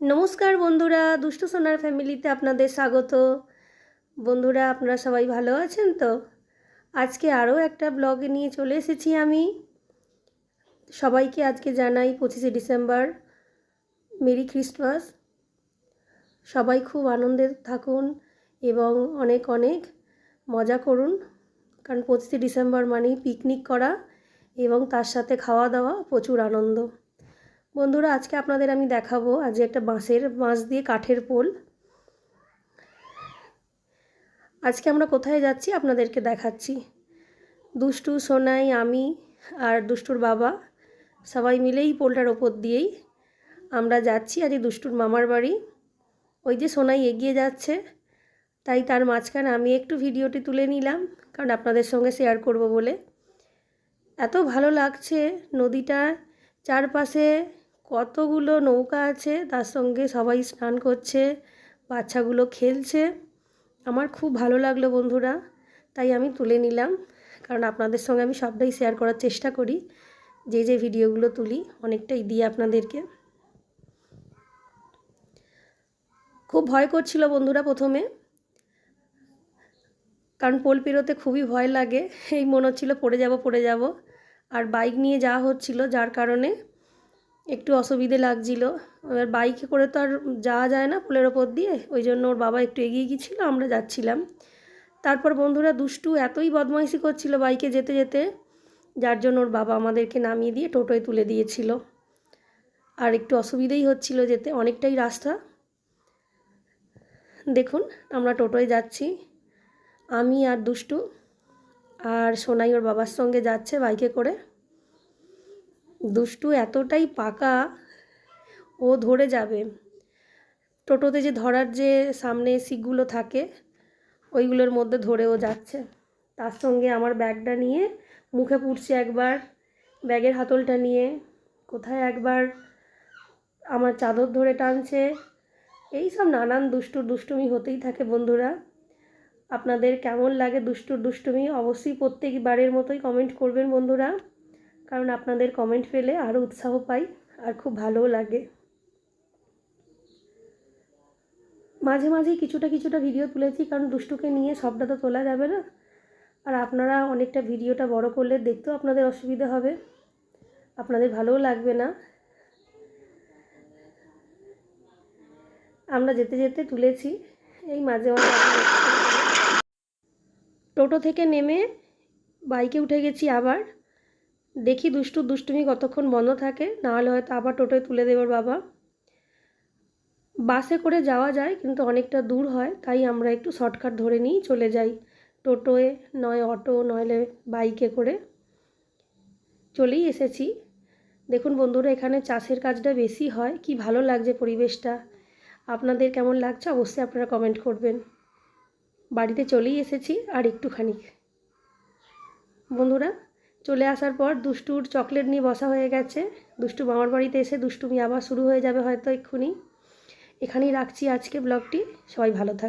নমস্কার বন্ধুরা, দুষ্টু সোনার ফ্যামিলিতে আপনাদের স্বাগত। বন্ধুরা, আপনারা সবাই ভালো আছেন তো? আজকে আরও একটা ব্লগ নিয়ে চলে এসেছি আমি। সবাইকে আজকে জানাই পঁচিশে ডিসেম্বর, মেরি খ্রিস্টমাস সবাই খুব আনন্দে থাকুন এবং অনেক অনেক মজা করুন, কারণ পঁচিশে ডিসেম্বর মানেই পিকনিক করা এবং তার সাথে খাওয়া দাওয়া প্রচুর আনন্দ। বন্ধুরা, আজকে আপনাদের আমি দেখাবো আজ একটা বাঁশের বাঁশ দিয়ে কাঠের পোল। আজকে আমরা কোথায় যাচ্ছি আপনাদেরকে দেখাচ্ছি। দুষ্টু, সোনাই, আমি আর দুষ্টুর বাবা সবাই মিলেই পোলটার ওপর দিয়েই আমরা যাচ্ছি আজ দুষ্টুর মামার বাড়ি। ওই যে সোনাই এগিয়ে যাচ্ছে, তাই তার মাঝখানে আমি একটু ভিডিওটি তুলে নিলাম, কারণ আপনাদের সঙ্গে শেয়ার করব বলে। এত ভালো লাগছে নদীটা, চারপাশে কতগুলো নৌকা আছে, তার সঙ্গে সবাই স্নান করছে, বাচ্চাগুলো খেলছে। আমার খুব ভালো লাগল বন্ধুরা, তাই আমি তুলে নিলাম। কারণ আপনাদের সঙ্গে আমি সবটাই শেয়ার করার চেষ্টা করি, যে যে ভিডিওগুলো তুলি, অনেকটাই দিই আপনাদেরকে। খুব ভয় করছিল বন্ধুরা প্রথমে, কারণ পোল পেরোতে খুবই ভয় লাগে। এই মনে হচ্ছিল পড়ে যাব পড়ে যাব। আর বাইক নিয়ে যাওয়া হচ্ছিল, যার কারণে একটু অসুবিধে লাগছিল। এবার বাইকে করে তো আর যাওয়া যায় না পোলের ওপর দিয়ে। ওই জন্য ওর বাবা একটু এগিয়ে গিয়েছিল, আমরা যাচ্ছিলাম। তারপর বন্ধুরা দুষ্টু এতই বদমাইশি করছিল বাইকে যেতে যেতে, যার জন্য ওর বাবা আমাদেরকে নামিয়ে দিয়ে টোটোয় তুলে দিয়েছিল। আর একটু অসুবিধেই হচ্ছিল যেতে, অনেকটাই রাস্তা। দেখুন, আমরা টোটোয় যাচ্ছি। আমি আর দুষ্টু আর সোনাই ওর বাবার সঙ্গে যাচ্ছে বাইকে করে। দুষ্টু এতটাই পাকা, ও ধরে যাবে। টোটোতে যে ধরার যে সামনে সিটগুলো থাকে, ওইগুলোর মধ্যে ধরেও যাচ্ছে। তার সঙ্গে আমার ব্যাগটা নিয়ে মুখে পুড়ছে একবার, ব্যাগের হাতলটা নিয়ে। কোথায় একবার আমার চাদর ধরে টানছে। এই সব নানান দুষ্টুর দুষ্টুমি হতেই থাকে বন্ধুরা। আপনাদের কেমন লাগে দুষ্টুর দুষ্টুমি? অবশ্যই প্রত্যেকবারের মতোই কমেন্ট করবেন বন্ধুরা। কারণ আপনাদের কমেন্ট পেলে আরও উৎসাহ পাই আর খুব ভালোও লাগে। মাঝে মাঝেই কিছুটা কিছুটা ভিডিও তুলেছি কারণ দুষ্টুকে নিয়ে সবটা তো তোলা যাবে না। আর আপনারা অনেকটা ভিডিওটা বড় করলে দেখতেও আপনাদের অসুবিধা হবে। আপনাদের ভালোও লাগবে না। আমরা যেতে যেতে তুলেছি। এই মাঝে মাঝে টোটো থেকে নেমে বাইকে উঠে গেছি আবার। দেখি দুষ্টু দুষ্টুমি কতক্ষণ বন্ধ থাকে, নাহলে হয়তো আবার টোটোয় তুলে দেবার বাবা। বাসে করে যাওয়া যায়, কিন্তু অনেকটা দূর হয়, তাই আমরা একটু শর্টকাট ধরে নিয়েই চলে যাই টোটোয়, নয় অটো, নইলে বাইকে করে। চলেই এসেছি। দেখুন বন্ধুরা, এখানে চাষের কাজটা বেশি হয়, কি ভালো লাগছে পরিবেশটা। আপনাদের কেমন লাগছে অবশ্যই আপনারা কমেন্ট করবেন। বাড়িতে চলেই এসেছি, আর একটুখানি। বন্ধুরা চলে আসার পর দুষ্টুর চকলেট নিয়ে বসা হয়ে গেছে। দুষ্টু মামার বাড়িতে এসে দুষ্টুমি আবার শুরু হয়ে যাবে হয়তো এক্ষুনি। এখানেই রাখছি আজকে ব্লগটি। সবাই ভালো থাক